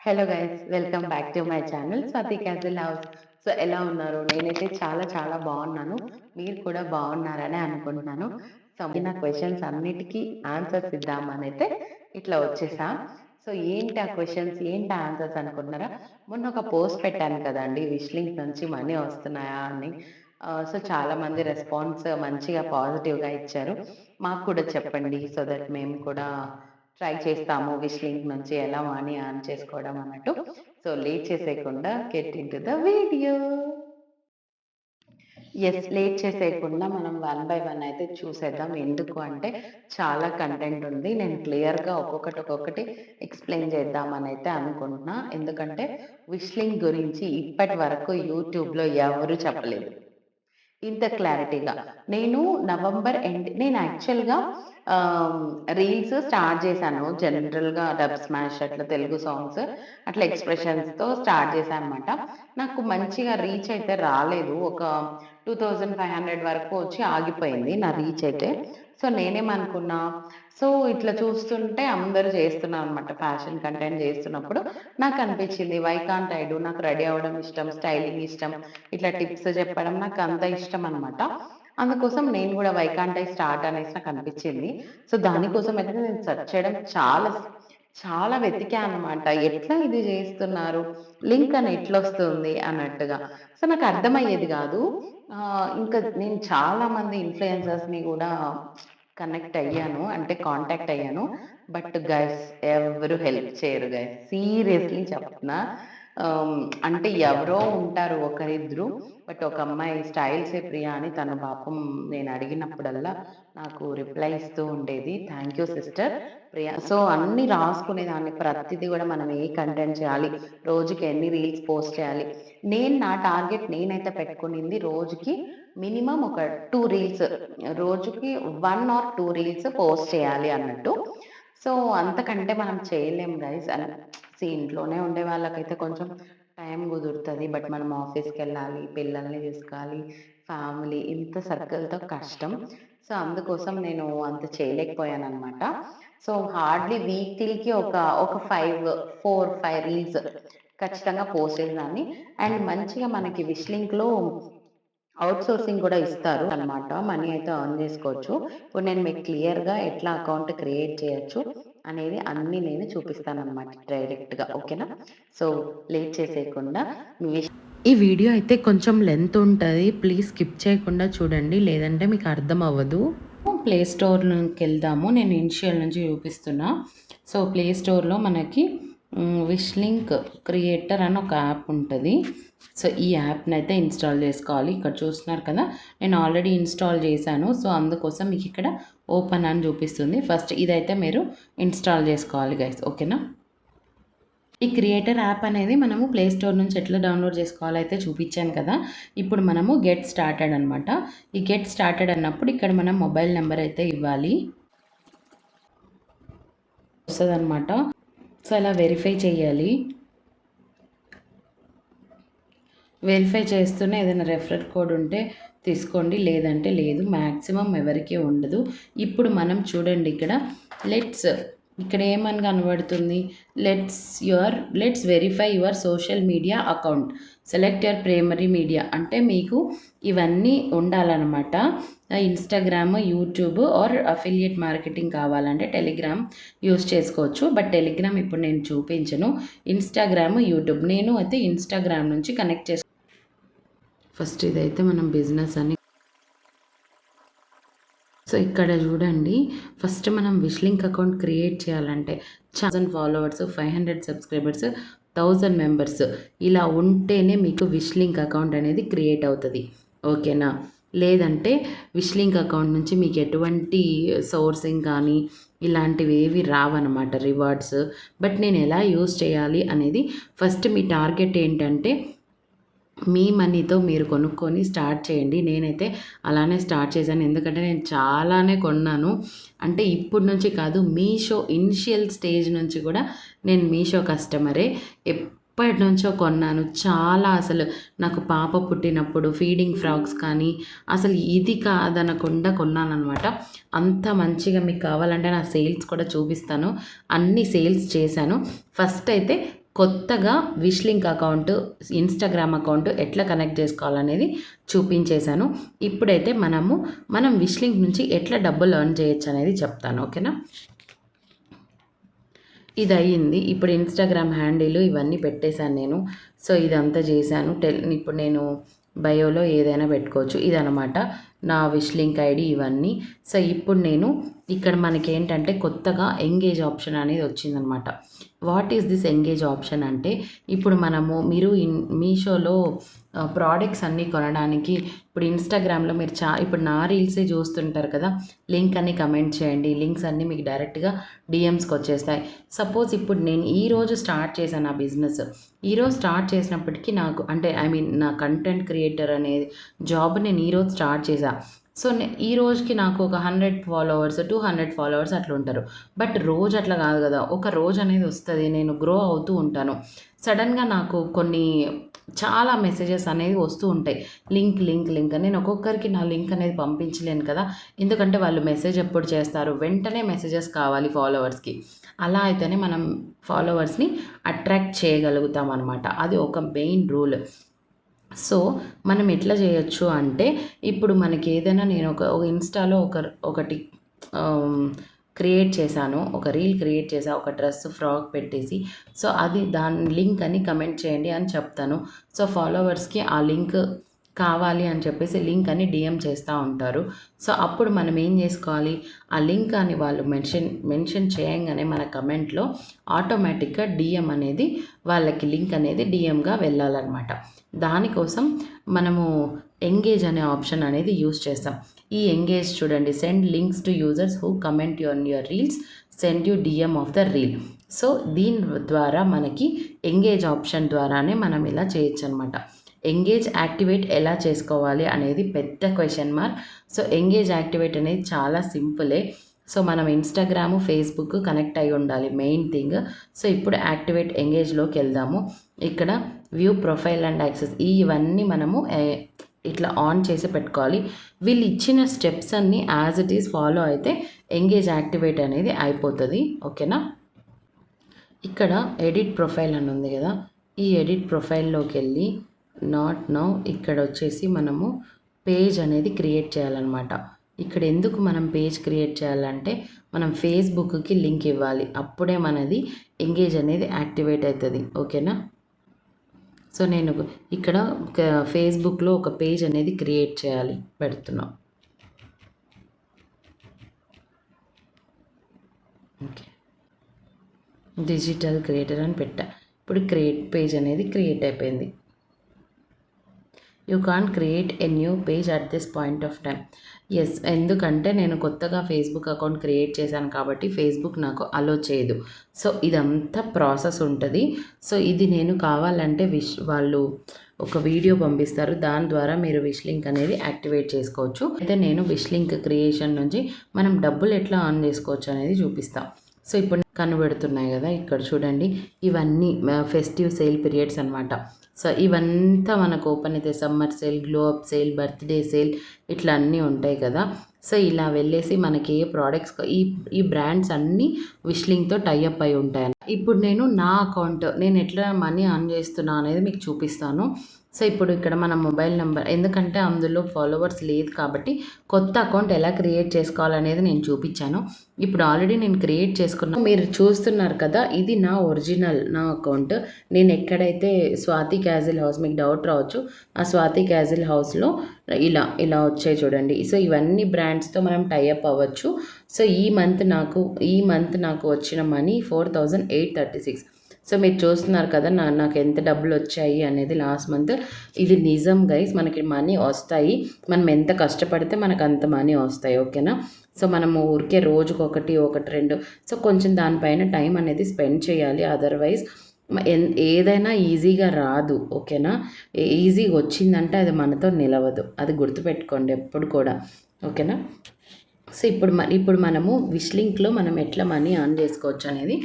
Hello guys welcome back to my channel Swathi casual house so ఎలా ఉన్నారు? నేనైతే చాలా చాలా బాగున్నాను. మీరు కూడా బాగున్నారని అనుకుంటున్నాను. సో నా క్వశ్చన్స్ అన్నిటికీ ఆన్సర్స్ ఇద్దామని అయితే ఇట్లా వచ్చేసా. సో ఏంటి ఆ క్వశ్చన్స్ ఏంటి ఆన్సర్స్ అనుకుంటున్నారా? మొన్న ఒక పోస్ట్ పెట్టాను కదండి విష్లింక్ నుంచి మనీ వస్తున్నాయా అని. సో చాలా మంది రెస్పాన్స్ మంచిగా పాజిటివ్గా ఇచ్చారు. మాకు కూడా చెప్పండి సో దట్ మేము కూడా ట్రై చేస్తాము విష్ లింక్ నుంచి ఎలా మనీ ఆన్ చేసుకోవడం అన్నట్టు. సో లేట్ చేసేయకుండా get in to the video ఎస్ లేట్ చేసేయకుండా మనం వన్ బై వన్ అయితే చూసేద్దాం. ఎందుకు అంటే చాలా కంటెంట్ ఉంది. నేను క్లియర్గా ఒక్కొక్కటి ఒక్కొక్కటి ఎక్స్ప్లెయిన్ చేద్దామని అయితే అనుకుంటున్నా. ఎందుకంటే విష్లింగ్ గురించి ఇప్పటి వరకు యూట్యూబ్లో ఎవరు చెప్పలేదు. ఇంత క్లారిటీగా నేను నవంబర్ ఎండ్ నేను యాక్చువల్గా రీల్స్ స్టార్ట్ చేశాను. జనరల్గా డబ్ స్మాష్ అట్లా తెలుగు సాంగ్స్ అట్లా ఎక్స్ప్రెషన్స్తో స్టార్ట్ చేశాను అనమాట నాకు మంచిగా రీచ్ అయితే రాలేదు. ఒక టూ థౌజండ్ ఫైవ్ హండ్రెడ్ వరకు వచ్చి ఆగిపోయింది నా రీచ్ అయితే. సో నేనేమనుకున్నా సో ఇట్లా చూస్తుంటే అందరూ చేస్తున్నారు అనమాట ఫ్యాషన్ కంటెంట్ చేస్తున్నప్పుడు. నాకు అనిపించింది వైకాంట్ ఐడు నాకు రెడీ అవ్వడం ఇష్టం స్టైలింగ్ ఇష్టం ఇట్లా టిప్స్ చెప్పడం నాకు అంత ఇష్టం అనమాట అందుకోసం నేను కూడా వైకాంట్ ఐ స్టార్ట్ అనేసి నాకు అనిపించింది. సో దానికోసం అయితే నేను సెర్చ్ చేయడం చాలా చాలా వెతికా అనమాట ఎట్లా ఇది చేస్తున్నారు? లింక్ అని ఎట్లా వస్తుంది అన్నట్టుగా. సో నాకు అర్థమయ్యేది కాదు. ఇంకా నేను చాలా మంది ఇన్ఫ్లుయెన్సర్స్ని కూడా కనెక్ట్ అయ్యాను. అంటే కాంటాక్ట్ అయ్యాను. బట్ గైస్ ఎవరు హెల్ప్ చేయరు గైస్ సీరియస్లీ చెప్తున్నా. అంటే ఎవరో ఉంటారు ఒకరిద్దరు బట్ ఒక అమ్మాయి స్టైల్సే ప్రియా అని తన పాపం నేను అడిగినప్పుడల్లా నాకు రిప్లై ఇస్తూ ఉండేది. Thank you sister Priya. So అన్ని రాసుకునేదాన్ని ప్రతిదీ కూడా మనం ఏ కంటెంట్ చేయాలి? రోజుకి ఎన్ని రీల్స్ పోస్ట్ చేయాలి? నేను నా టార్గెట్ నేనైతే పెట్టుకునింది రోజుకి మినిమం ఒక టూ రీల్స్ రోజుకి one or two reels post చేయాలి అన్నట్టు. సో అంతకంటే మనం చేయలేం గైస్ అని ఇంట్లోనే ఉండే వాళ్ళకైతే కొంచెం టైం కుదురుతుంది. బట్ మనం ఆఫీస్కి వెళ్ళాలి పిల్లల్ని చూసుకోవాలి ఫ్యామిలీ ఇంత సర్కిల్తో కష్టం. సో అందుకోసం నేను అంత చేయలేకపోయాను అనమాట సో హార్డ్లీ వీక్లీకి ఒక ఒక ఫైవ్ ఫోర్ ఫైవ్ రీల్స్ ఖచ్చితంగా పోస్ట్ చేసేదాన్ని. అండ్ మంచిగా మనకి విష్లింక్లో అవుట్ సోర్సింగ్ కూడా ఇస్తారు అనమాట మనీ అయితే అర్న్ చేసుకోవచ్చు. ఇప్పుడు నేను మీకు క్లియర్గా ఎట్లా అకౌంట్ క్రియేట్ చేయొచ్చు. అనేది అన్ని నేను చూపిస్తాను అనమాట డైరెక్ట్గా ఓకేనా? సో లేట్ చేసేయకుండా ఈ వీడియో అయితే కొంచెం లెంత్ ఉంటుంది. ప్లీజ్ స్కిప్ చేయకుండా చూడండి. లేదంటే మీకు అర్థం అవ్వదు ప్లే స్టోర్లోకి వెళ్దాము. నేను ఇనిషియల్ నుంచి చూపిస్తున్నా. సో ప్లే స్టోర్లో మనకి విష్లింక్ క్రియేటర్ అని ఒక యాప్ ఉంటుంది. సో ఈ యాప్ని అయితే ఇన్స్టాల్ చేసుకోవాలి. ఇక్కడ చూస్తున్నారు కదా నేను ఆల్రెడీ ఇన్స్టాల్ చేశాను. సో అందుకోసం మీకు ఇక్కడ ఓపెన్ అని చూపిస్తుంది. ఫస్ట్ ఇదైతే మీరు ఇన్స్టాల్ చేసుకోవాలి గైస్ ఓకేనా ఈ క్రియేటర్ యాప్ అనేది మనము ప్లే స్టోర్ నుంచి ఎట్లా డౌన్లోడ్ చేసుకోవాలో అయితే చూపించాను కదా. ఇప్పుడు మనము గెట్ స్టార్టెడ్ అనమాట ఈ గెట్ స్టార్టెడ్ అన్నప్పుడు ఇక్కడ మనం మొబైల్ నెంబర్ అయితే ఇవ్వాలి. వస్తుంది అనమాట సో అలా వెరిఫై చేయాలి. వెరిఫై చేస్తూనే ఏదైనా రెఫరల్ కోడ్ ఉంటే తీసుకోండి. లేదంటే లేదు. మ్యాక్సిమం ఎవరికీ ఉండదు. ఇప్పుడు మనం చూడండి ఇక్కడ. లెట్స్ ఇక్కడ ఏమని కనబడుతుంది? Let's your let's verify your social media account. Select your primary media. అంటే మీకు ఇవన్నీ ఉండాలన్నమాట. Instagram YouTube or affiliate marketing కావాలంటే టెలిగ్రామ్ యూస్ చేసుకోవచ్చు. బట్ టెలిగ్రామ్ ఇప్పుడు నేను చూపించను. Instagram YouTube. నేను అయితే ఇన్స్టాగ్రామ్ నుంచి కనెక్ట్ చేసు ఫస్ట్ ఇదైతే మనం బిజినెస్ అని సో ఇక్కడ చూడండి ఫస్ట్ మనం విష్లింక్ అకౌంట్ క్రియేట్ చేయాలంటే thousand followers five hundred subscribers thousand members ఇలా ఉంటేనే మీకు విష్లింక్ అకౌంట్ అనేది క్రియేట్ అవుతుంది. ఓకేనా? లేదంటే విష్లింక్ అకౌంట్ నుంచి మీకు ఎటువంటి సోర్సింగ్ కానీ ఇలాంటివి ఏవి రావన్నమాట రివార్డ్స్. బట్ నేను ఎలా యూస్ చేయాలి అనేది ఫస్ట్ మీ టార్గెట్ ఏంటంటే మీ మనీతో మీరు కొనుక్కొని స్టార్ట్ చేయండి. నేనైతే అలానే స్టార్ట్ చేశాను. ఎందుకంటే నేను చాలానే కొన్నాను. అంటే ఇప్పటి నుంచి కాదు మీషో ఇనిషియల్ స్టేజ్ నుంచి కూడా నేను మీషో కస్టమరే. ఎప్పటి నుంచో కొన్నాను. చాలా అసలు నాకు పాప పుట్టినప్పుడు ఫీడింగ్ ఫ్రాక్స్ కానీ అసలు ఇది కాదనకుండా కొన్నానమాట అంత మంచిగా మీకు కావాలంటే నా సేల్స్ కూడా చూపిస్తాను. అన్ని సేల్స్ చేశాను. ఫస్ట్ అయితే కొత్తగా విష్లింక్ అకౌంట్ ఇన్స్టాగ్రామ్ అకౌంట్ ఎట్లా కనెక్ట్ చేసుకోవాలనేది చూపించేశాను. ఇప్పుడైతే మనము మనం విష్లింక్ నుంచి ఎట్లా డబ్బులు ఎర్న్ చేయొచ్చు అనేది చెప్తాను ఓకేనా? ఇది అయ్యింది ఇప్పుడు ఇన్స్టాగ్రామ్ హ్యాండిల్ ఇవన్నీ పెట్టేశాను నేను. సో ఇదంతా చేశాను. టెల్ ఇప్పుడు నేను బయోలో ఏదైనా పెట్టుకోవచ్చు. ఇదనమాట నా విష్ లింక్ ఐడి ఇవన్నీ. సో ఇప్పుడు నేను ఇక్కడ మనకి ఏంటంటే కొత్తగా ఎంగేజ్ ఆప్షన్ అనేది వచ్చిందనమాట. What is this engage option అంటే ఇప్పుడు మనము మీరు ఇన్ మీషోలో ప్రోడక్ట్స్ అన్నీ కొనడానికి ఇప్పుడు ఇన్స్టాగ్రామ్లో మీరు చా ఇప్పుడు నా రీల్సే చూస్తుంటారు కదా లింక్ అన్ని కమెంట్ చేయండి లింక్స్ అన్నీ మీకు డైరెక్ట్గా డిఎమ్స్కి వచ్చేస్తాయి. సపోజ్ ఇప్పుడు నేను ఈరోజు స్టార్ట్ చేశాను ఆ బిజినెస్ ఈరోజు స్టార్ట్ చేసినప్పటికీ నాకు అంటే ఐ మీన్ నా కంటెంట్ క్రియేటర్ అనేది జాబ్ నేను ఈరోజు స్టార్ట్ చేశాను సో ఈ రోజుకి నాకు ఒక hundred followers two hundred followers అట్లా ఉంటారు. బట్ రోజు అట్లా కాదు కదా ఒక రోజు అనేది వస్తుంది నేను గ్రో అవుతూ ఉంటాను. సడన్గా నాకు కొన్ని చాలా మెసేజెస్ అనేవి వస్తూ ఉంటాయి. లింక్ లింక్ లింక్ నేను ఒక్కొక్కరికి నా లింక్ అనేది పంపించలేను కదా. ఎందుకంటే వాళ్ళు మెసేజ్ ఎప్పుడు చేస్తారు? వెంటనే మెసేజెస్ కావాలి ఫాలోవర్స్కి. అలా అయితేనే మనం ఫాలోవర్స్ని అట్రాక్ట్ చేయగలుగుతాం అనమాట అది ఒక మెయిన్ రూల్. సో మనం ఎట్లా చేయొచ్చు అంటే ఇప్పుడు మనకి ఏదైనా నేను ఒక ఒక ఇన్స్టాలో ఒక ఒకటి క్రియేట్ చేశాను ఒక రీల్ క్రియేట్ చేసా ఒక డ్రెస్ ఫ్రాక్ పెట్టేసి. సో అది దాని లింక్ అని కమెంట్ చేయండి అని చెప్తాను. సో ఫాలోవర్స్కి ఆ లింక్ కావాలి అని చెప్పేసి లింక్ అని డిఎం చేస్తూ ఉంటారు. సో అప్పుడు మనం ఏం చేసుకోవాలి? ఆ లింక్ అని వాళ్ళు మెన్షన్ మెన్షన్ చేయంగానే మన కమెంట్లో ఆటోమేటిక్గా డిఎం అనేది వాళ్ళకి లింక్ అనేది డిఎంగా వెళ్ళాలన్నమాట. దానికోసం మనము ఎంగేజ్ అనే ఆప్షన్ అనేది యూస్ చేస్తాం. ఈ ఎంగేజ్ చూడండి. Send links to users who comment on your reels send you DM of the reel. So దీని ద్వారా మనకి ఎంగేజ్ ఆప్షన్ ద్వారానే మనం ఇలా చేయొచ్చు అనమాట ఎంగేజ్ యాక్టివేట్ ఎలా చేసుకోవాలి అనేది పెద్ద question mark so engage activate అనేది చాలా సింపులే. సో మనం ఇన్స్టాగ్రాము ఫేస్బుక్ కనెక్ట్ అయి ఉండాలి మెయిన్ థింగ్ సో ఇప్పుడు యాక్టివేట్ ఎంగేజ్లోకి వెళ్దాము. ఇక్కడ వ్యూ ప్రొఫైల్ అండ్ యాక్సెస్ ఇవన్నీ మనము ఇట్లా ఆన్ చేసి పెట్టుకోవాలి. వీళ్ళు ఇచ్చిన స్టెప్స్ అన్నీ యాజ్ ఇట్ ఈస్ ఫాలో అయితే ఎంగేజ్ యాక్టివేట్ అనేది అయిపోతుంది. ఓకేనా? ఇక్కడ ఎడిట్ ప్రొఫైల్ అని ఉంది కదా. ఈ ఎడిట్ ప్రొఫైల్లోకి వెళ్ళి నాట్ నౌ ఇక్కడ వచ్చేసి మనము పేజ్ అనేది క్రియేట్ చేయాలన్నమాట. ఇక్కడ ఎందుకు మనం పేజ్ క్రియేట్ చేయాలంటే మనం ఫేస్బుక్కి లింక్ ఇవ్వాలి. అప్పుడే మనది ఎంగేజ్ అనేది యాక్టివేట్ అవుతుంది. ఓకేనా సో నేను ఇక్కడ ఫేస్బుక్లో ఒక పేజ్ అనేది క్రియేట్ చేయాలి. పెడుతున్నాం. ఓకే డిజిటల్ క్రియేటర్ అని పెట్టా. ఇప్పుడు క్రియేట్ పేజ్ అనేది క్రియేట్ అయిపోయింది. You can create a new page at this point of time yes ఎందుకంటే నేను కొత్తగా ఫేస్బుక్ అకౌంట్ క్రియేట్ చేశాను కాబట్టి ఫేస్బుక్ నాకు అలో చేయదు. సో ఇదంతా ప్రాసెస్ ఉంటుంది. సో ఇది నేను కావాలంటే విష్ వాళ్ళు ఒక వీడియో పంపిస్తారు. దాని ద్వారా మీరు విష్ లింక్ అనేది యాక్టివేట్ చేసుకోవచ్చు. అయితే నేను విష్ లింక్ క్రియేషన్ నుంచి మనం డబ్బులు ఎట్లా ఆన్ చేసుకోవచ్చు అనేది చూపిస్తాం. సో ఇప్పుడు కనబడుతున్నాయి కదా ఇక్కడ చూడండి. ఇవన్నీ ఫెస్టివ్ సేల్ పీరియడ్స్ అనమాట సో ఇవంతా మనకు ఓపెన్ అయితే summer sale glow up sale birthday sale ఇట్లా అన్నీ ఉంటాయి కదా. సో ఇలా వెళ్ళేసి మనకి ఏ ప్రోడక్ట్స్ ఈ ఈ బ్రాండ్స్ అన్నీ విష్లింగ్తో టైఅప్ అయి ఉంటాయి ఇప్పుడు నేను నా అకౌంట్ నేను ఎట్లా మనీ ఆన్ చేస్తున్నా అనేది మీకు చూపిస్తాను. సో ఇప్పుడు ఇక్కడ మన మొబైల్ నెంబర్ ఎందుకంటే అందులో ఫాలోవర్స్ లేదు కాబట్టి కొత్త అకౌంట్ ఎలా క్రియేట్ చేసుకోవాలనేది నేను చూపించాను. ఇప్పుడు ఆల్రెడీ నేను క్రియేట్ చేసుకున్నాను మీరు చూస్తున్నారు కదా ఇది నా ఒరిజినల్ నా అకౌంట్. నేను ఎక్కడైతే స్వాతి క్యాజిల్ హౌస్ మీకు డౌట్ రావచ్చు ఆ స్వాతి క్యాజిల్ హౌస్లో ఇలా ఇలా వచ్చాయి చూడండి. సో ఇవన్నీ బ్రాండ్స్తో మనం టైఅప్ అవ్వచ్చు. సో ఈ మంత్ నాకు ఈ మంత్ నాకు వచ్చిన money four thousand eight thirty six. So మీరు చూస్తున్నారు కదా నా నాకు ఎంత డబ్బులు వచ్చాయి అనేది లాస్ట్ మంత్. ఇది నిజం గైస్ మనకి మనీ వస్తాయి. మనం ఎంత కష్టపడితే మనకు అంత మనీ వస్తాయి ఓకేనా సో మనము ఊరికే రోజుకి ఒకటి ఒకటి రెండు సో కొంచెం దానిపైన టైం అనేది స్పెండ్ చేయాలి. అదర్వైజ్ ఏదైనా ఈజీగా రాదు ఓకేనా ఈజీగా వచ్చిందంటే అది మనతో నిలవదు. అది గుర్తుపెట్టుకోండి ఎప్పుడు కూడా ఓకేనా సో ఇప్పుడు మ ఇప్పుడు మనము విష్ లింక్లో మనం ఎట్లా మనీ ఆన్ చేసుకోవచ్చు అనేది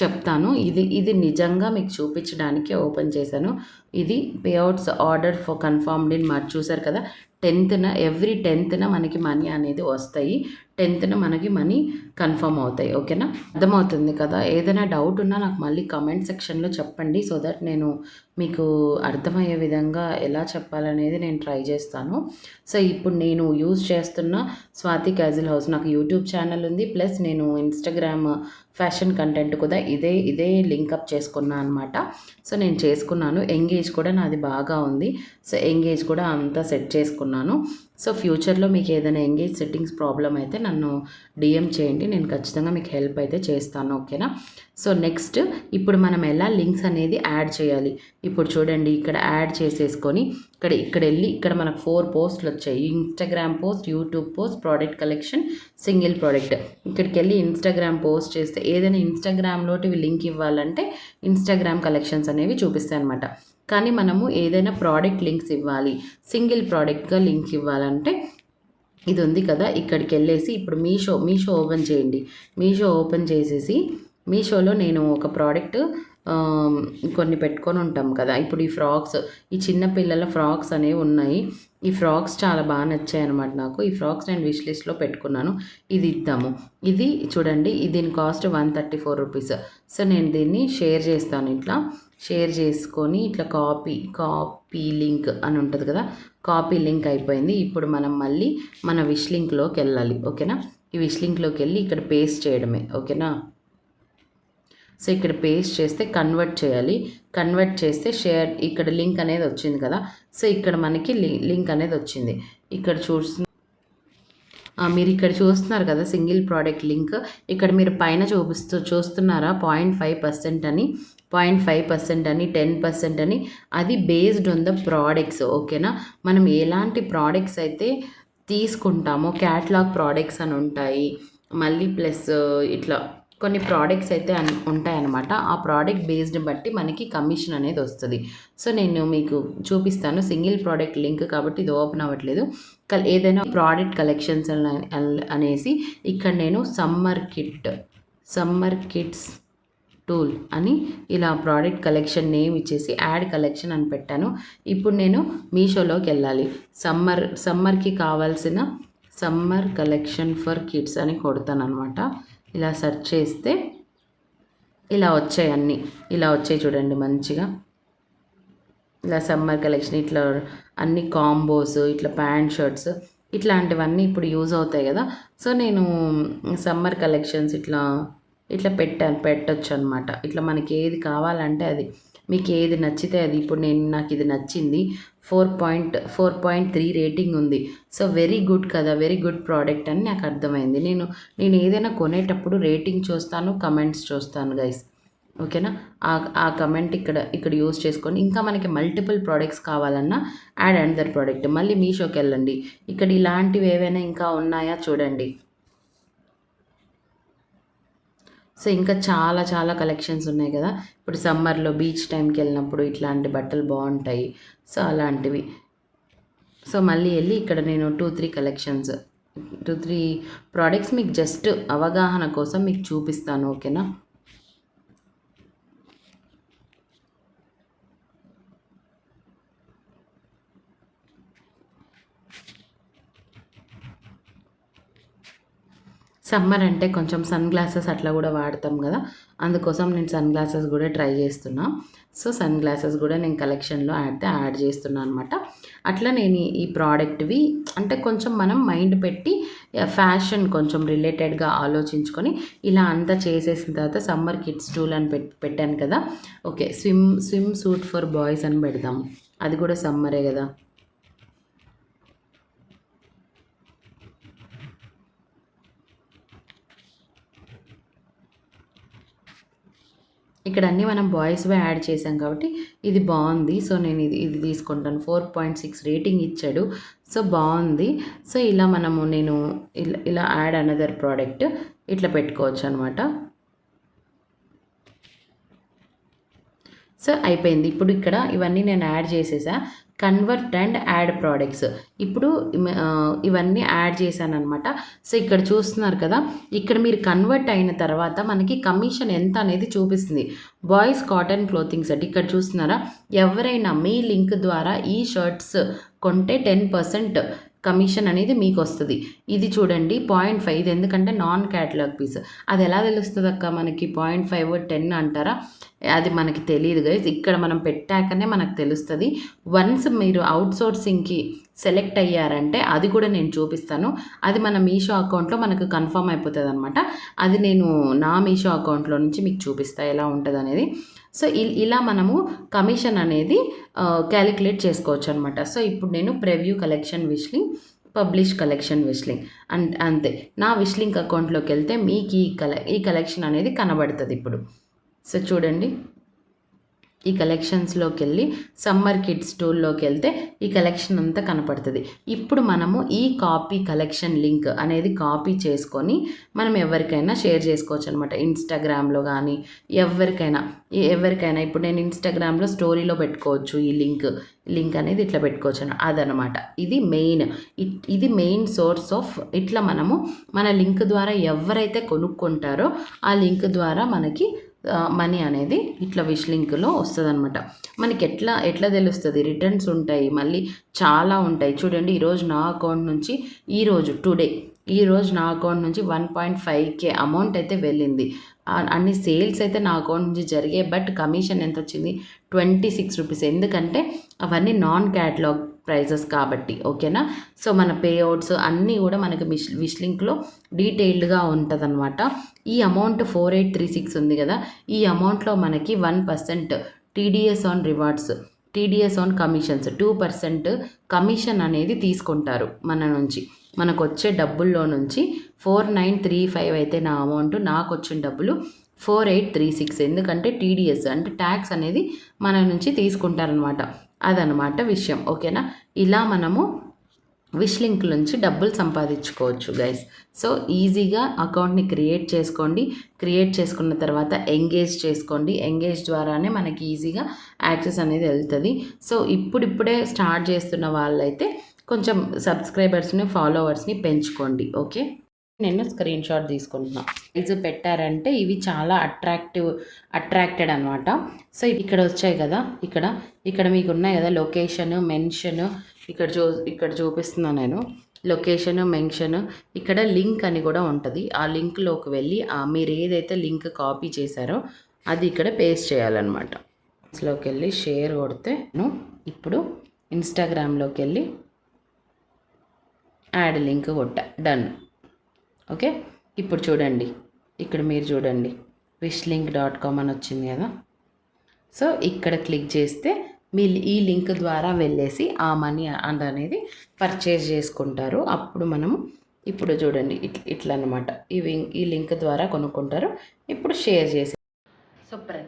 చెప్తాను. ఇది ఇది నిజంగా మీకు చూపించడానికి ఓపెన్ చేశాను. ఇది payouts order for confirmed in మరి చూసారు కదా? టెన్త్న ఎవ్రీ టెన్త్న మనకి మనీ అనేది వస్తాయి. టెన్త్న మనకి మనీ కన్ఫర్మ్ అవుతాయి ఓకేనా? అర్థమవుతుంది కదా? ఏదైనా డౌట్ ఉన్నా నాకు మళ్ళీ కమెంట్ సెక్షన్లో చెప్పండి సో దట్ నేను మీకు అర్థమయ్యే విధంగా ఎలా చెప్పాలనేది నేను ట్రై చేస్తాను. సో ఇప్పుడు నేను యూజ్ చేస్తున్న స్వాతి క్యాజువల్ హౌస్ నాకు యూట్యూబ్ ఛానల్ ఉంది ప్లస్ నేను ఇన్స్టాగ్రామ్ ఫ్యాషన్ కంటెంట్ కూడా ఇదే ఇదే లింకప్ చేసుకున్నా అనమాట సో నేను చేసుకున్నాను ఎంగేజ్ కూడా నాది బాగా ఉంది. సో ఎంగేజ్ కూడా అంతా సెట్ చేసుకున్నాను. సో ఫ్యూచర్లో మీకు ఏదైనా ఎంగేజ్ సెట్టింగ్స్ ప్రాబ్లం అయితే నన్ను డిఎం చేయండి. నేను ఖచ్చితంగా మీకు హెల్ప్ అయితే చేస్తాను. ఓకేనా? సో నెక్స్ట్ ఇప్పుడు మనం ఎలా లింక్స్ అనేది యాడ్ చేయాలి? ఇప్పుడు చూడండి ఇక్కడ యాడ్ చేసేసుకొని ఇక్కడ ఇక్కడ వెళ్ళి ఇక్కడ మనకు ఫోర్ పోస్ట్లు వచ్చాయి. Instagram post YouTube post product collection single product ఇక్కడికి వెళ్ళి ఇన్స్టాగ్రామ్ పోస్ట్ చేస్తే ఏదైనా ఇన్స్టాగ్రామ్లోటివి లింక్ ఇవ్వాలంటే ఇన్స్టాగ్రామ్ కలెక్షన్స్ అనేవి చూపిస్తాయి అనమాట కానీ మనము ఏదైనా ప్రోడక్ట్ లింక్స్ ఇవ్వాలి. సింగిల్ ప్రోడక్ట్గా లింక్ ఇవ్వాలంటే ఇది ఉంది కదా ఇక్కడికి వెళ్ళేసి ఇప్పుడు మీషో మీషో ఓపెన్ చేయండి. మీషో ఓపెన్ చేసేసి మీషోలో నేను ఒక ప్రోడక్ట్ కొన్ని పెట్టుకొని ఉంటాం కదా. ఇప్పుడు ఈ ఫ్రాక్స్ ఈ చిన్న పిల్లల ఫ్రాక్స్ అనేవి ఉన్నాయి. ఈ ఫ్రాక్స్ చాలా బాగా నచ్చాయి అనమాట నాకు. ఈ ఫ్రాక్స్ నేను విష్ లిస్ట్లో పెట్టుకున్నాను. ఇది ఇద్దాము. ఇది చూడండి దీని cost one thirty four rupees. So నేను దీన్ని షేర్ చేస్తాను ఇట్లా. షేర్ చేసుకొని ఇట్లా కాపీ కాపీ లింక్ అని ఉంటుంది కదా. కాపీ లింక్ అయిపోయింది. ఇప్పుడు మనం మళ్ళీ మన విష్ లింక్లోకి వెళ్ళాలి. ఓకేనా? ఈ విష్ లింక్లోకి వెళ్ళి ఇక్కడ పేస్ట్ చేయడమే. ఓకేనా? సో ఇక్కడ పేస్ట్ చేస్తే కన్వర్ట్ చేయాలి. కన్వర్ట్ చేస్తే షేర్ ఇక్కడ లింక్ అనేది వచ్చింది కదా. సో ఇక్కడ మనకి లింక్ అనేది వచ్చింది. ఇక్కడ చూస్తు మీరు ఇక్కడ చూస్తున్నారు కదా సింగిల్ ప్రోడక్ట్ లింక్. ఇక్కడ మీరు పైన చూపిస్తూ చూస్తున్నారా? పాయింట్ ఫైవ్ పర్సెంట్ అని. పాయింట్ ఫైవ్ పర్సెంట్ అని టెన్ పర్సెంట్ అని. అది బేస్డ్ ఆన్ ద ప్రోడక్ట్స్ ఓకేనా? మనం ఎలాంటి ప్రోడక్ట్స్ అయితే తీసుకుంటామో క్యాట్లాగ్ ప్రోడక్ట్స్ అని ఉంటాయి. మళ్ళీ ప్లస్ ఇట్లా కొన్ని ప్రోడక్ట్స్ అయితే ఉంటాయన్నమాట. ఆ ప్రోడక్ట్ బేస్డ్ బట్టి మనకి కమిషన్ అనేది వస్తుంది. సో నేను మీకు చూపిస్తాను. సింగిల్ ప్రోడక్ట్ లింక్ కాబట్టి ఇది ఓపెన్ అవ్వట్లేదు. ఏదైనా ప్రోడక్ట్ కలెక్షన్స్ అనేసి ఇక్కడ నేను summer kit summer kits tool అని ఇలా ప్రోడక్ట్ కలెక్షన్ నేమ్ ఇచ్చేసి యాడ్ కలెక్షన్ అని పెట్టాను. ఇప్పుడు నేను మీషోలోకి వెళ్ళాలి. సమ్మర్ సమ్మర్కి కావాల్సిన సమ్మర్ కలెక్షన్ ఫర్ కిడ్స్ అని కొడతాను అనమాట ఇలా సెర్చ్ చేస్తే ఇలా వచ్చాయి అన్నీ. ఇలా వచ్చాయి చూడండి మంచిగా. ఇలా సమ్మర్ కలెక్షన్ ఇట్లా అన్ని కాంబోస్ ఇట్లా ప్యాంట్ షర్ట్స్ ఇట్లాంటివన్నీ ఇప్పుడు యూజ్ అవుతాయి కదా. సో నేను సమ్మర్ కలెక్షన్స్ ఇట్లా ఇట్లా పెట్టాను పెట్టచ్చు అనమాట ఇట్లా మనకి ఏది కావాలంటే అది. మీకు ఏది నచ్చితే అది. ఇప్పుడు నేను నాకు ఇది నచ్చింది. Four point four point three rating ఉంది. సో వెరీ గుడ్ కదా వెరీ గుడ్ ప్రోడక్ట్ అని నాకు అర్థమైంది. నేను నేను ఏదైనా కొనేటప్పుడు రేటింగ్ చూస్తాను కమెంట్స్ చూస్తాను గైస్ ఓకేనా? ఆ ఆ కమెంట్ ఇక్కడ ఇక్కడ యూస్ చేసుకొని ఇంకా మనకి మల్టిపుల్ ప్రోడక్ట్స్ కావాలన్నా యాడ్ అండ్ దర్ ప్రోడక్ట్ మళ్ళీ మీషోకి వెళ్ళండి. ఇక్కడ ఇలాంటివి ఏవైనా ఇంకా ఉన్నాయా చూడండి. సో ఇంకా చాలా చాలా కలెక్షన్స్ ఉన్నాయి కదా. ఇప్పుడు సమ్మర్లో బీచ్ టైంకి వెళ్ళినప్పుడు ఇట్లాంటి బట్టలు బాగుంటాయి. సో అలాంటివి. సో మళ్ళీ వెళ్ళి ఇక్కడ నేను two three collections two three products మీకు జస్ట్ అవగాహన కోసం మీకు చూపిస్తాను ఓకేనా సమ్మర్ అంటే కొంచెం సన్ గ్లాసెస్ అట్లా కూడా వాడతాం కదా. అందుకోసం నేను సన్ గ్లాసెస్ కూడా ట్రై చేస్తున్నా. సో సన్ గ్లాసెస్ కూడా నేను కలెక్షన్లో అయితే యాడ్ చేస్తున్నాను అనమాట అట్లా నేను ఈ ప్రోడక్ట్వి అంటే కొంచెం మనం మైండ్ పెట్టి ఫ్యాషన్ కొంచెం రిలేటెడ్గా ఆలోచించుకొని ఇలా అంతా చేసేసిన తర్వాత సమ్మర్ కిడ్స్ టూల్ అని పెట్టాను కదా. Okay swim swimsuit for boys అని పెడదాం. అది కూడా సమ్మరే కదా. ఇక్కడ అన్నీ మనం బాయ్స్వే యాడ్ చేసాం కాబట్టి ఇది బాగుంది. సో నేను ఇది ఇది తీసుకుంటాను. ఫోర్ పాయింట్ సిక్స్ రేటింగ్ ఇచ్చాడు. సో బాగుంది. సో ఇలా మనము నేను ఇలా ఇలా యాడ్ అనదర్ ప్రోడక్ట్ ఇట్లా పెట్టుకోవచ్చు అనమాట సో అయిపోయింది. ఇప్పుడు ఇక్కడ ఇవన్నీ నేను యాడ్ చేసేసా. కన్వర్ట్ అండ్ యాడ్ ప్రోడక్ట్స్ ఇప్పుడు ఇవన్నీ యాడ్ చేశాను అనమాట సో ఇక్కడ చూస్తున్నారు కదా ఇక్కడ మీరు కన్వర్ట్ అయిన తర్వాత మనకి కమిషన్ ఎంత అనేది చూపిస్తుంది. బాయ్స్ కాటన్ క్లోతింగ్ సెట్ ఇక్కడ చూస్తున్నారా? ఎవరైనా మీ లింక్ ద్వారా ఈ షర్ట్స్ కొంటే టెన్ పర్సెంట్ కమిషన్ అనేది మీకు వస్తుంది ఇది చూడండి పాయింట్ ఫైవ్ ఇది ఎందుకంటే నాన్ క్యాటలాగ్ పీస్. అది ఎలా తెలుస్తుంది అక్క మనకి? పాయింట్ ఫైవ్ టెన్ అంటారా? అది మనకి తెలియదు గైస్ ఇక్కడ మనం పెట్టాకనే మనకు తెలుస్తుంది. వన్స్ మీరు అవుట్ సోర్సింగ్కి సెలెక్ట్ అయ్యారంటే అది కూడా నేను చూపిస్తాను. అది మన మీషో అకౌంట్లో మనకు కన్ఫర్మ్ అయిపోతుంది అనమాట అది నేను నా మీషో అకౌంట్లో నుంచి మీకు చూపిస్తా ఎలా ఉంటుంది అనేది సో ఇలా మనము కమిషన్ అనేది క్యాలిక్యులేట్ చేసుకోవచ్చు అనమాట సో ఇప్పుడు నేను preview collection Wishlink publish collection Wishlink and అంతే. నా విష్లింగ్ అకౌంట్లోకి వెళ్తే మీకు ఈ కలె ఈ కలెక్షన్ అనేది కనబడుతుంది ఇప్పుడు. సో చూడండి. ఈ కలెక్షన్స్లోకి వెళ్ళి సమ్మర్ కిడ్స్ టూల్లోకి వెళ్తే ఈ కలెక్షన్ అంతా కనపడుతుంది. ఇప్పుడు మనము ఈ కాపీ కలెక్షన్ లింక్ అనేది కాపీ చేసుకొని మనం ఎవరికైనా షేర్ చేసుకోవచ్చు అనమాట ఇన్స్టాగ్రామ్లో కానీ ఎవరికైనా ఎవరికైనా. ఇప్పుడు నేను ఇన్స్టాగ్రామ్లో స్టోరీలో పెట్టుకోవచ్చు ఈ లింక్ లింక్ అనేది ఇట్లా పెట్టుకోవచ్చు అన్న- అదనమాట ఇది మెయిన్ ఇట్- ఇది మెయిన్ సోర్స్ ఆఫ్ ఇట్లా మనము మన లింక్ ద్వారా ఎవరైతే కొనుక్కుంటారో ఆ లింక్ ద్వారా మనకి మనీ అనేది ఇట్లా విష్ లింక్లో వస్తుంది అనమాట మనకి ఎట్లా ఎట్లా తెలుస్తుంది? రిటర్న్స్ ఉంటాయి మళ్ళీ చాలా ఉంటాయి. చూడండి ఈరోజు నా అకౌంట్ నుంచి ఈరోజు టుడే ఈరోజు నా అకౌంట్ నుంచి one point five K amount అయితే వెళ్ళింది. అన్ని సేల్స్ అయితే నా అకౌంట్ నుంచి జరిగాయి బట్ కమిషన్ ఎంత వచ్చింది? ట్వంటీ సిక్స్ రూపీస్ ఎందుకంటే అవన్నీ నాన్ క్యాటలాగ్ ప్రైజెస్ కాబట్టి ఓకేనా? సో మన పే అవుట్స్ అన్నీ కూడా మనకి విష్ విష్ లింక్లో డీటెయిల్డ్గా ఉంటుందన్నమాట. ఈ amount four eight three six ఉంది కదా? ఈ అమౌంట్లో మనకి one percent TDS on rewards TDS on commissions two percent commission అనేది తీసుకుంటారు మన నుంచి. మనకు వచ్చే డబ్బుల్లో నుంచి ఫోర్ నైన్ త్రీ ఫైవ్ అయితే నా అమౌంట్ నాకు వచ్చిన డబ్బులు ఫోర్ ఎయిట్ త్రీ సిక్స్. ఎందుకంటే టీడీఎస్ అంటే ట్యాక్స్ అనేది మన నుంచి తీసుకుంటారనమాట అదనమాట విషయం ఓకేనా? ఇలా మనము విష్ లింక్ నుంచి డబ్బులు సంపాదించుకోవచ్చు గైస్ సో ఈజీగా అకౌంట్ని క్రియేట్ చేసుకోండి. క్రియేట్ చేసుకున్న తర్వాత ఎంగేజ్ చేసుకోండి. ఎంగేజ్ ద్వారానే మనకి ఈజీగా యాక్సెస్ అనేది వెళ్తుంది. సో ఇప్పుడిప్పుడే స్టార్ట్ చేస్తున్న వాళ్ళైతే కొంచెం సబ్స్క్రైబర్స్ని ఫాలోవర్స్ని పెంచుకోండి ఓకే? నేను స్క్రీన్ షాట్ తీసుకుంటున్నా. ప్రైజ్ పెట్టారంటే ఇవి చాలా అట్రాక్టివ్ అట్రాక్టెడ్ అనమాట సో ఇక్కడ వచ్చాయి కదా ఇక్కడ ఇక్కడ మీకు ఉన్నాయి కదా లొకేషన్ మెన్షన్ ఇక్కడ చూ ఇక్కడ చూపిస్తున్నా నేను. లొకేషన్ మెన్షన్ ఇక్కడ లింక్ అని కూడా ఉంటుంది. ఆ లింక్లోకి వెళ్ళి మీరు ఏదైతే లింక్ కాపీ చేశారో అది ఇక్కడ పేస్ట్ చేయాలన్నమాట. లోకి వెళ్ళి షేర్ కొడితే ఇప్పుడు ఇన్స్టాగ్రామ్లోకి వెళ్ళి యాడ్ లింక్ కొట్టా. Done okay? ఇప్పుడు చూడండి. ఇక్కడ మీరు చూడండి. విష్ లింక్ డాట్ కామ్ అని వచ్చింది కదా. సో ఇక్కడ క్లిక్ చేస్తే మీ ఈ లింక్ ద్వారా వెళ్ళేసి ఆ మనీ అనేది పర్చేజ్ చేసుకుంటారు. అప్పుడు మనము ఇప్పుడు చూడండి. ఇట్లా ఇట్లా అనమాట ఇవి ఈ లింక్ ద్వారా కొనుక్కుంటారు. ఇప్పుడు షేర్ చేసి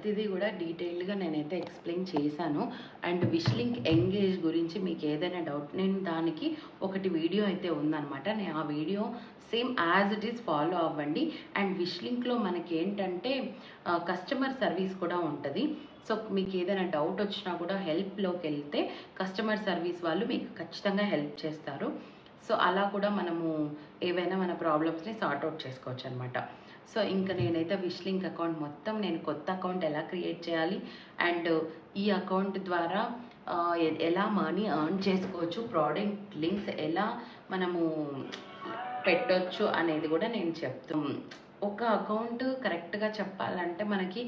ప్రతిదీ కూడా డీటెయిల్డ్గా నేనైతే ఎక్స్ప్లెయిన్ చేశాను. అండ్ విష్ లింక్ ఎంగేజ్ గురించి మీకు ఏదైనా డౌట్ నేను దానికి ఒకటి వీడియో అయితే ఉందనమాట నేను ఆ video same as it is follow అవ్వండి. అండ్ విష్ లింక్లో మనకి ఏంటంటే కస్టమర్ సర్వీస్ కూడా ఉంటుంది. సో మీకు ఏదైనా డౌట్ వచ్చినా కూడా హెల్ప్లోకి వెళ్తే కస్టమర్ సర్వీస్ వాళ్ళు మీకు ఖచ్చితంగా హెల్ప్ చేస్తారు. సో అలా కూడా మనము ఏవైనా మన ప్రాబ్లమ్స్ని సార్ట్ అవుట్ చేసుకోవచ్చు అనమాట సో ఇంకా నేనైతే విష్ లింక్ అకౌంట్ మొత్తం నేను కొత్త అకౌంట్ ఎలా క్రియేట్ చేయాలి అండ్ ఈ అకౌంట్ ద్వారా ఎలా మనీ ఎర్న్ చేసుకోవచ్చు ప్రోడక్ట్ లింక్స్ ఎలా మనము పెట్టొచ్చు అనేది కూడా నేను చెప్తాను ఒక అకౌంట్ కరెక్ట్గా చెప్పాలంటే మనకి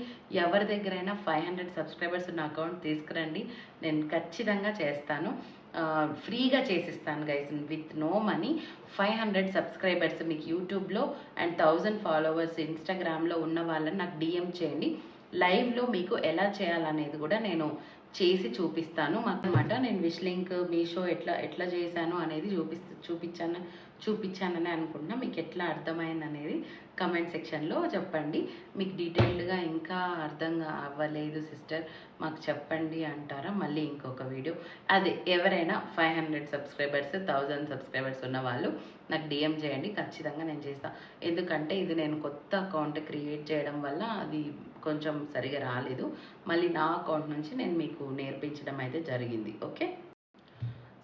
ఎవరి దగ్గరైనా ఫైవ్ హండ్రెడ్ సబ్స్క్రైబర్స్ ఉన్న అకౌంట్ తీసుకురండి. నేను ఖచ్చితంగా చేస్తాను. ఫ్రీగా చేసిస్తాను guys with no money five hundred subscribers మీకు యూట్యూబ్లో అండ్ థౌజండ్ ఫాలోవర్స్ ఇన్స్టాగ్రామ్లో ఉన్న వాళ్ళని నాకు డిఎం చేయండి. లైవ్లో మీకు ఎలా చేయాలనేది కూడా నేను చేసి చూపిస్తాను మాకన్నమాట నేను విష్ లింక్ మీషో ఎట్లా ఎట్లా చేశాను అనేది చూపిస్తూ చూపించాను చూపించానని అనుకుంటున్నా. మీకు ఎట్లా అర్థమైంది అనేది కమెంట్ సెక్షన్లో చెప్పండి. మీకు డీటెయిల్డ్గా ఇంకా అర్థం అవ్వలేదు సిస్టర్ మాకు చెప్పండి అంటారా? మళ్ళీ ఇంకొక వీడియో. అదే ఎవరైనా five hundred subscribers thousand subscribers ఉన్న వాళ్ళు నాకు డిఎం చేయండి. ఖచ్చితంగా నేను చేస్తాను ఎందుకంటే ఇది నేను కొత్త అకౌంట్ క్రియేట్ చేయడం వల్ల అది కొంచెం సరిగా రాలేదు. మళ్ళీ నా అకౌంట్ నుంచి నేను మీకు నేర్పించడం అయితే జరిగింది. ఓకే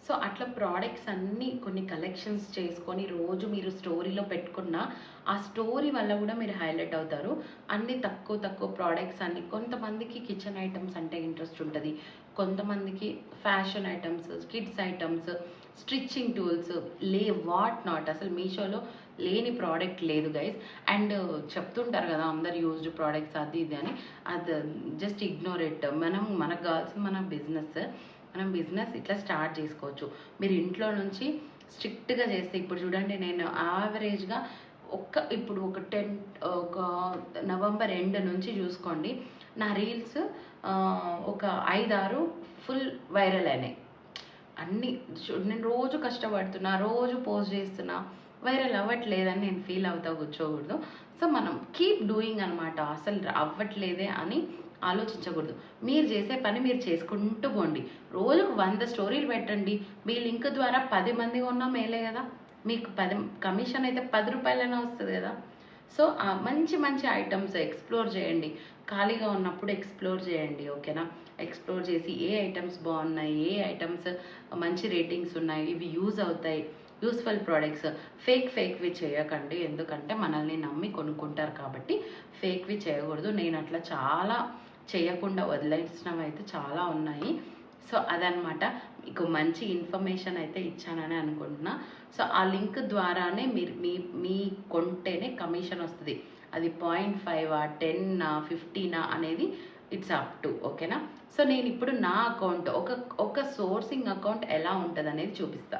సో అట్లా ప్రోడక్ట్స్ అన్నీ కొన్ని కలెక్షన్స్ చేసుకొని రోజు మీరు స్టోరీలో పెట్టుకున్న ఆ స్టోరీ వల్ల కూడా మీరు హైలైట్ అవుతారు. అన్ని తక్కువ తక్కువ ప్రోడక్ట్స్ అన్ని కొంతమందికి కిచెన్ ఐటమ్స్ అంటే ఇంట్రెస్ట్ ఉంటుంది. కొంతమందికి fashion items kids items stitching tools లే వాట్ నాట్. అసలు మీషోలో లేని ప్రోడక్ట్ లేదు గైస్ అండ్ చెప్తుంటారు కదా అందరు యూజ్డ్ ప్రోడక్ట్స్ అది ఇది అని. అది జస్ట్ ఇగ్నోర్ ఇట్ మనం మనకు కావాల్సిన మన బిజినెస్ మనం బిజినెస్ ఇట్లా స్టార్ట్ చేసుకోవచ్చు. మీరు ఇంట్లో నుంచి స్ట్రిక్ట్గా చేస్తే ఇప్పుడు చూడండి నేను యావరేజ్గా ఒక్క ఇప్పుడు ఒక టెన్ ఒక నవంబర్ ఎండ్ నుంచి చూసుకోండి. నా రీల్స్ ఒక ఐదారు ఫుల్ వైరల్ అయినాయి. అన్ని నేను రోజు కష్టపడుతున్నా రోజు పోస్ట్ చేస్తున్నా వైరల్ అవ్వట్లేదని నేను ఫీల్ అవుతా కూర్చోకూడదు. సో మనం కీప్ డూయింగ్ అనమాట అసలు అవ్వట్లేదే అని ఆలోచించకూడదు. మీరు చేసే పని మీరు చేసుకుంటూ పోండి. రోజుకు వంద స్టోరీలు పెట్టండి. మీ లింక్ ద్వారా పది మంది ఉన్నా మేలే కదా. మీకు పది కమిషన్ అయితే పది రూపాయలైనా వస్తుంది కదా. సో మంచి మంచి ఐటమ్స్ ఎక్స్ప్లోర్ చేయండి. ఖాళీగా ఉన్నప్పుడు ఎక్స్ప్లోర్ చేయండి ఓకేనా? ఎక్స్ప్లోర్ చేసి ఏ ఐటమ్స్ బాగున్నాయి ఏ ఐటమ్స్ మంచి రేటింగ్స్ ఉన్నాయి ఇవి యూజ్ అవుతాయి యూస్ఫుల్ ప్రోడక్ట్స్ ఫేక్ ఫేక్వి చేయకండి. ఎందుకంటే మనల్ని నమ్మి కొనుక్కుంటారు కాబట్టి ఫేక్వి చేయకూడదు. నేను అట్లా చాలా చేయకుండా వదిలేసినవి అయితే చాలా ఉన్నాయి. సో అదనమాట మీకు మంచి ఇన్ఫర్మేషన్ అయితే ఇచ్చానని అనుకుంటున్నా. సో ఆ లింక్ ద్వారానే మీరు మీ మీ కొంటేనే కమిషన్ వస్తుంది. అది పాయింట్ ఫైవ్ టెన్ ఫిఫ్టీనా అనేది ఇట్స్ అప్ టు ఓకేనా సో నేను ఇప్పుడు నా అకౌంట్ ఒక ఒక సోర్సింగ్ అకౌంట్ ఎలా ఉంటుంది అనేది చూపిస్తా.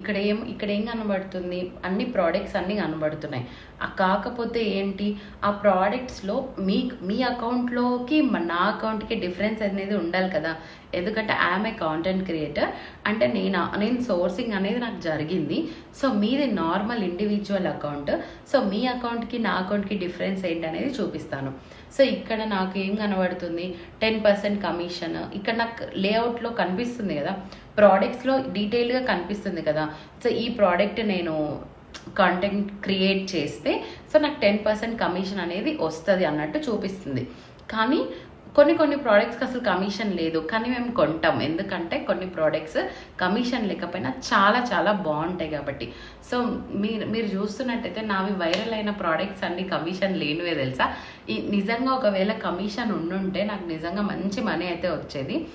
ఇక్కడ ఏం ఇక్కడ ఏం కనబడుతుంది? అన్ని ప్రోడక్ట్స్ అన్నీ కనబడుతున్నాయి. ఆ కాకపోతే ఏంటి? ఆ ప్రోడక్ట్స్లో మీ మీ అకౌంట్లోకి నా అకౌంట్కి డిఫరెన్స్ అనేది ఉండాలి కదా. ఎందుకంటే ఆమె ఏ కాంటెంట్ క్రియేటర్ అంటే నేను నేను సోర్సింగ్ అనేది నాకు జరిగింది. సో మీది నార్మల్ ఇండివిజువల్ అకౌంట్ సో మీ అకౌంట్కి నా అకౌంట్కి డిఫరెన్స్ ఏంటనేది చూపిస్తాను. సో ఇక్కడ నాకు ఏం కనబడుతుంది? టెన్ పర్సెంట్ కమిషన్ ఇక్కడ నాకు లేఅవుట్లో కనిపిస్తుంది కదా. ప్రోడక్ట్స్లో డీటెయిల్గా కనిపిస్తుంది కదా. సో ఈ ప్రోడక్ట్ నేను కంటెంట్ క్రియేట్ చేస్తే సో నాకు టెన్ పర్సెంట్ కమిషన్ అనేది వస్తుంది అన్నట్టు చూపిస్తుంది. కానీ కొన్ని కొన్ని ప్రోడక్ట్స్కి అసలు కమిషన్ లేదు. కానీ మేము కొంటాం. ఎందుకంటే కొన్ని ప్రోడక్ట్స్ కమిషన్ లేకపోయినా చాలా చాలా బాగుంటాయి కాబట్టి. సో మీరు మీరు చూస్తున్నట్టయితే నావి వైరల్ అయిన ప్రోడక్ట్స్ అన్ని కమిషన్ లేనివే తెలుసా? ఈ నిజంగా ఒకవేళ కమిషన్ ఉండుంటే నాకు నిజంగా మంచి మనీ అయితే వచ్చేది.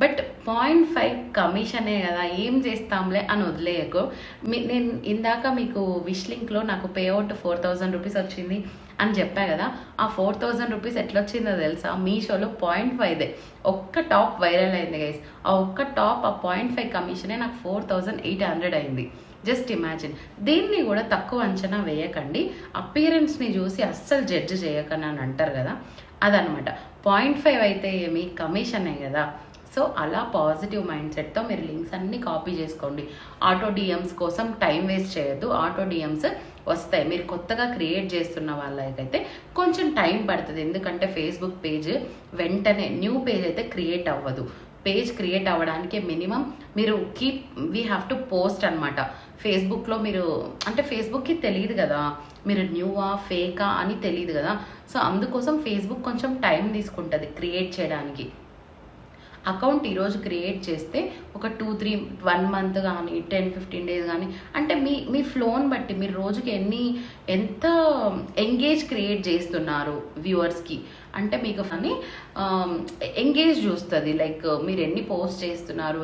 బట్ పాయింట్ ఫైవ్ కమిషనే కదా ఏం చేస్తాంలే అని వదిలేయకు. మీ- నేను ఇందాక మీకు విష్ లింక్లో నాకు pay out four thousand rupees వచ్చింది. అని చెప్పా కదా ఆ ఫోర్ థౌజండ్ రూపీస్ ఎట్లా వచ్చిందో తెలుసా? మీషోలో పాయింట్ ఫైవ్దే ఒక్క టాప్ వైరల్ అయింది గైస్ ఆ ఒక్క టాప్ ఆ పాయింట్ ఫైవ్ కమిషనే నాకు ఫోర్ థౌజండ్ ఎయిట్ హండ్రెడ్ అయింది. జస్ట్ ఇమాజిన్ దీన్ని కూడా తక్కువ అంచనా వేయకండి. అపియరెన్స్ని చూసి అస్సలు జడ్జ్ చేయకండి అని అంటారు కదా. అదనమాట. పాయింట్ ఫైవ్ అయితే ఏమి? కమిషనే కదా. సో అలా పాజిటివ్ మైండ్ సెట్తో మీరు లింక్స్ అన్ని కాపీ చేసుకోండి. ఆటో డిఎమ్స్ కోసం టైం వేస్ట్ చేయొద్దు. ఆటో డిఎమ్స్ వస్తాయి. మీరు కొత్తగా క్రియేట్ చేస్తున్న వాళ్ళకైతే కొంచెం టైం పడుతుంది. ఎందుకంటే ఫేస్బుక్ పేజ్ వెంటనే న్యూ పేజ్ అయితే క్రియేట్ అవ్వదు. పేజ్ క్రియేట్ అవ్వడానికి మినిమం మీరు keep we have to post అనమాట ఫేస్బుక్లో మీరు అంటే ఫేస్బుక్కి తెలియదు కదా. మీరు న్యూవా ఫేకా అని తెలియదు కదా. సో అందుకోసం ఫేస్బుక్ కొంచెం టైం తీసుకుంటుంది క్రియేట్ చేయడానికి. అకౌంట్ ఈరోజు క్రియేట్ చేస్తే ఒక టూ త్రీ వన్ మంత్ కానీ టెన్ ఫిఫ్టీన్ డేస్ కానీ అంటే మీ మీ ఫ్లోని బట్టి మీరు రోజుకి ఎన్ని ఎంత ఎంగేజ్ క్రియేట్ చేస్తున్నారు వ్యూవర్స్కి అంటే మీకు అని ఎంగేజ్ చూస్తుంది. లైక్ మీరు ఎన్ని పోస్ట్ చేస్తున్నారు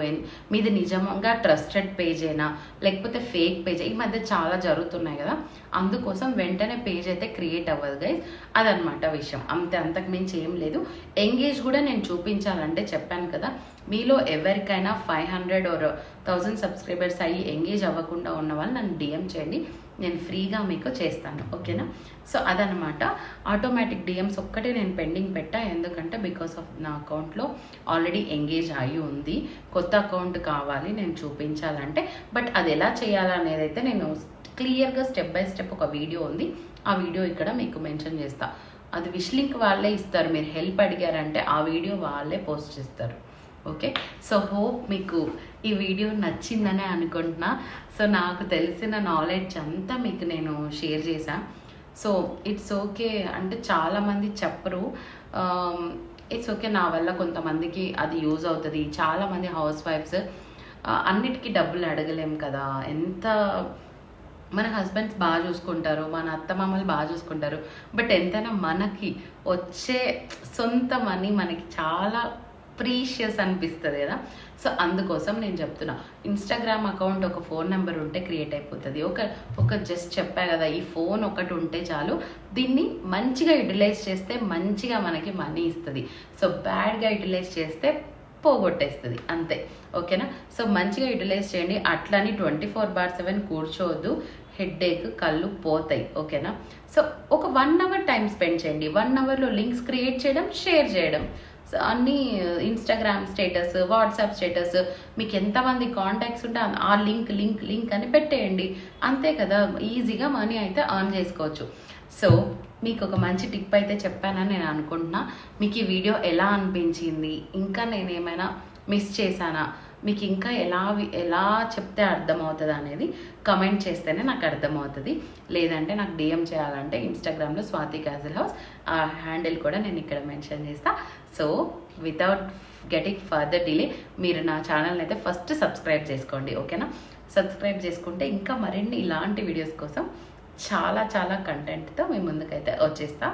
మీది నిజంగా ట్రస్టెడ్ పేజేనా లేకపోతే ఫేక్ పేజ్ ఈ మధ్య చాలా జరుగుతున్నాయి కదా. అందుకోసం వెంటనే పేజ్ అయితే క్రియేట్ అవ్వదు గైస్ అదనమాట విషయం. అంతే అంతకు మించి ఏం లేదు. ఎంగేజ్ కూడా నేను చూపించాలంటే చెప్పాను కదా. మీలో ఎవరికైనా five hundred or thousand subscribers అయ్యి ఎంగేజ్ అవ్వకుండా ఉన్న వాళ్ళు నన్ను డిఎం చేయండి. నేను ఫ్రీగా మీకు చేస్తాను ఓకేనా? సో అదనమాట ఆటోమేటిక్ డిఎమ్స్ ఒక్కటే నేను పెండింగ్ పెట్టా ఎందుకంటే బికాస్ ఆఫ్ నా అకౌంట్లో ఆల్రెడీ ఎంగేజ్ అయి ఉంది. కొత్త అకౌంట్ కావాలి నేను చూపించాలంటే. బట్ అది ఎలా చేయాలనేది అయితే నేను క్లియర్గా స్టెప్ బై స్టెప్ ఒక వీడియో ఉంది. ఆ వీడియో ఇక్కడ మీకు మెన్షన్ చేస్తా. అది విష్ లింక్ వాళ్ళే ఇస్తారు. మీరు హెల్ప్ అడిగారంటే ఆ వీడియో వాళ్ళే పోస్ట్ చేస్తారు. ఓకే సో హోప్ మీకు ఈ వీడియో నచ్చిందనే అనుకుంటున్నా. సో నాకు తెలిసిన నాలెడ్జ్ అంతా మీకు నేను షేర్ చేశా. సో ఇట్స్ ఓకే అంటే చాలామంది చెప్పరు. Um, ఇట్స్ ఓకే నా వల్ల కొంతమందికి అది యూజ్ అవుతుంది. చాలామంది హౌస్ వైఫ్స్ అన్నిటికీ డబ్బులు అడగలేం కదా. ఎంత మన హస్బెండ్స్ బాగా చూసుకుంటారు మన అత్తమామలు బాగా చూసుకుంటారు. బట్ ఎంతైనా మనకి వచ్చే సొంత మనీ మనకి చాలా ప్రీషియస్ అనిపిస్తుంది కదా? సో అందుకోసం నేను చెప్తున్నా. ఇన్స్టాగ్రామ్ అకౌంట్ ఒక ఫోన్ నెంబర్ ఉంటే క్రియేట్ అయిపోతుంది. ఒక ఒక జస్ట్ చెప్పా కదా ఈ ఫోన్ ఒకటి ఉంటే చాలు. దీన్ని మంచిగా యూటిలైజ్ చేస్తే మంచిగా మనకి మనీ ఇస్తుంది. సో బ్యాడ్గా యూటిలైజ్ చేస్తే పోగొట్టేస్తుంది. అంతే. ఓకేనా సో మంచిగా యూటిలైజ్ చేయండి. అట్లని ట్వంటీ ఫోర్ బార్ సెవెన్ కూర్చోవద్దు. హెడ్ఏక్ కళ్ళు పోతాయి. ఓకేనా సో ఒక వన్ అవర్ టైం స్పెండ్ చేయండి. వన్ అవర్లో లింక్స్ క్రియేట్ చేయడం షేర్ చేయడం. అన్ని ఇన్స్టాగ్రామ్ స్టేటస్ వాట్సాప్ స్టేటస్ మీకు ఎంతమంది కాంటాక్ట్స్ ఉంటే ఆ- లింక్ లింక్ లింక్ అని పెట్టేయండి. అంతే కదా ఈజీగా మనీ అయితే అర్న్ చేసుకోవచ్చు. సో మీకు ఒక మంచి టిప్ అయితే చెప్పానని నేను అనుకుంటున్నా. మీకు ఈ వీడియో ఎలా అనిపించింది? ఇంకా నేను ఏమైనా మిస్ చేశానా? మీకు ఇంకా ఎలా ఎలా చెప్తే అర్థమవుతుంది అనేది కమెంట్ చేస్తేనే నాకు అర్థమవుతుంది. లేదంటే నాకు డిఎం చేయాలంటే ఇన్స్టాగ్రామ్లో స్వాతి కాజల్ హౌస్ ఆ హ్యాండిల్ కూడా నేను ఇక్కడ మెన్షన్ చేస్తా. So without getting further delay మీరు నా ఛానల్ని అయితే ఫస్ట్ సబ్స్క్రైబ్ చేసుకోండి ఓకేనా సబ్స్క్రైబ్ చేసుకుంటే ఇంకా మరిన్ని ఇలాంటి వీడియోస్ కోసం చాలా చాలా కంటెంట్తో మీ ముందుకైతే వచ్చేస్తా.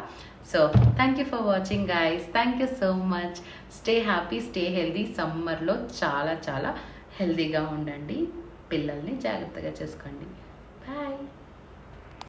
So thank you for watching guys thank you so much stay happy stay healthy సమ్మర్లో చాలా చాలా హెల్దీగా ఉండండి. పిల్లల్ని జాగ్రత్తగా చేసుకోండి. బాయ్